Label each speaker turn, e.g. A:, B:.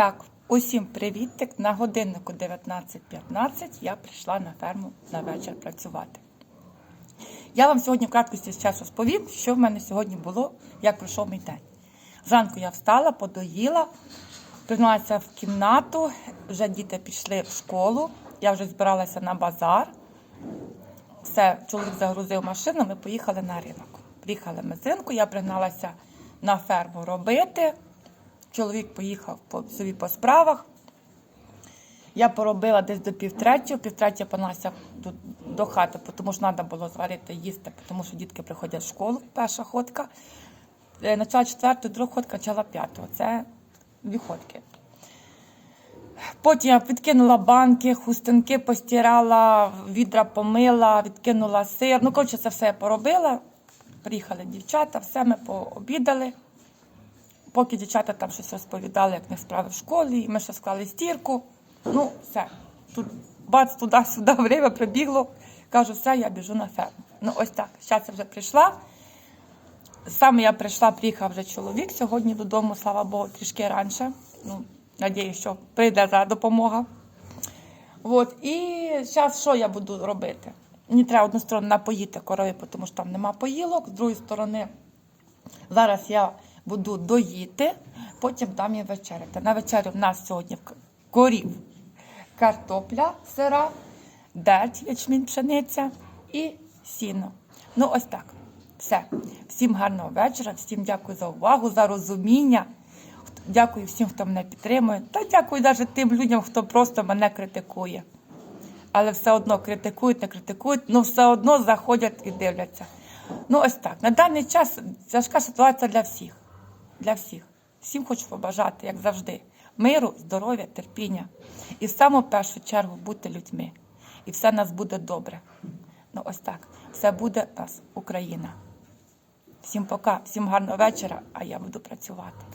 A: Так, усім привітик. На годиннику 19.15 я прийшла на ферму на вечір працювати. Я вам сьогодні в краткості зараз розповім, що в мене сьогодні було, як пройшов мій день. Зранку я встала, подоїла, приймалася в кімнату, вже діти пішли в школу, я вже збиралася на базар. Все, чоловік загрузив машину, ми поїхали на ринок. Приїхали ми з ринку, я пригналася на ферму робити. Чоловік поїхав по собі по справах. Я поробила десь до півтретього, півтретя паналася до, до хати, тому що треба було зварити їсти, тому що дітки приходять в школу, перша ходка. Е, Почала четверту, друга ходка, почала п'ятого. Це дві ходки. Потім я відкинула банки, хустинки постирала, відра помила, відкинула сир. Ну, коротше, це все я поробила. Приїхали дівчата, все ми пообідали. Поки дівчата там щось розповідали, як них справи в школі, і ми ще склали стірку. Ну, все. Тут бац, туди-сюди время прибігло. Кажу, все, я біжу на ферму. Ну, ось так. Зараз я вже прийшла. Саме я прийшла, приїхав вже чоловік сьогодні додому, слава Богу, трішки раніше. Ну, надіюсь, що прийде за допомога. От. І зараз що я буду робити? Мені треба одну сторону напоїти корови, тому що там нема поїлок. З другої сторони, зараз я буду доїти, потім дам їм вечеряти. На вечерю в нас сьогодні корів, картопля сира, дерть, ячмінь, пшениця і сіно. Ну, ось так. Все. Всім гарного вечора, всім дякую за увагу, за розуміння. Дякую всім, хто мене підтримує. Та дякую навіть тим людям, хто просто мене критикує. Але все одно критикують, не критикують, але все одно заходять і дивляться. Ну, ось так. На даний час тяжка ситуація для всіх. Для всіх. Всім хочу побажати, як завжди, миру, здоров'я, терпіння. І в саму першу чергу бути людьми. І все нас буде добре. Ну, ось так. Все буде нас Україна. Всім пока, всім гарного вечора, а я буду працювати.